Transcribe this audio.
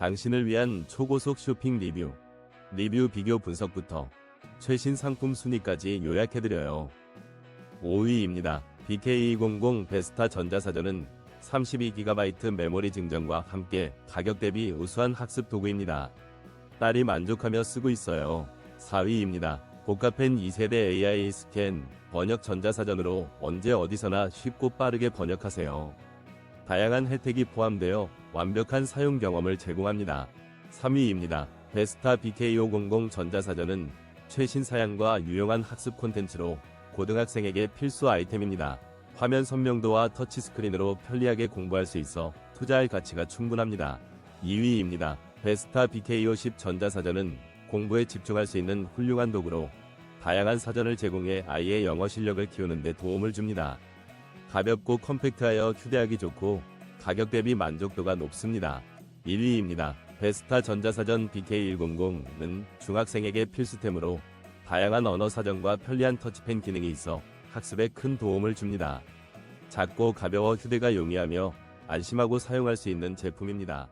당신을 위한 초고속 쇼핑 리뷰, 리뷰 비교 분석부터 최신 상품 순위까지 요약해드려요. 5위입니다. BK200 베스타 전자사전은 32GB 메모리 증정과 함께 가격 대비 우수한 학습 도구입니다. 딸이 만족하며 쓰고 있어요. 4위입니다. 고가펜 2세대 AI 스캔 번역 전자사전으로 언제 어디서나 쉽고 빠르게 번역하세요. 다양한 혜택이 포함되어 완벽한 사용 경험을 제공합니다. 3위입니다. 베스타 BK500 전자사전은 최신 사양과 유용한 학습 콘텐츠로 고등학생에게 필수 아이템입니다. 화면 선명도와 터치스크린으로 편리하게 공부할 수 있어 투자할 가치가 충분합니다. 2위입니다. 베스타 BK50 전자사전은 공부에 집중할 수 있는 훌륭한 도구로 다양한 사전을 제공해 아이의 영어 실력을 키우는 데 도움을 줍니다. 가볍고 컴팩트하여 휴대하기 좋고 가격 대비 만족도가 높습니다. 1위입니다. 베스타 전자사전 BK100는 중학생에게 필수템으로 다양한 언어 사전과 편리한 터치펜 기능이 있어 학습에 큰 도움을 줍니다. 작고 가벼워 휴대가 용이하며 안심하고 사용할 수 있는 제품입니다.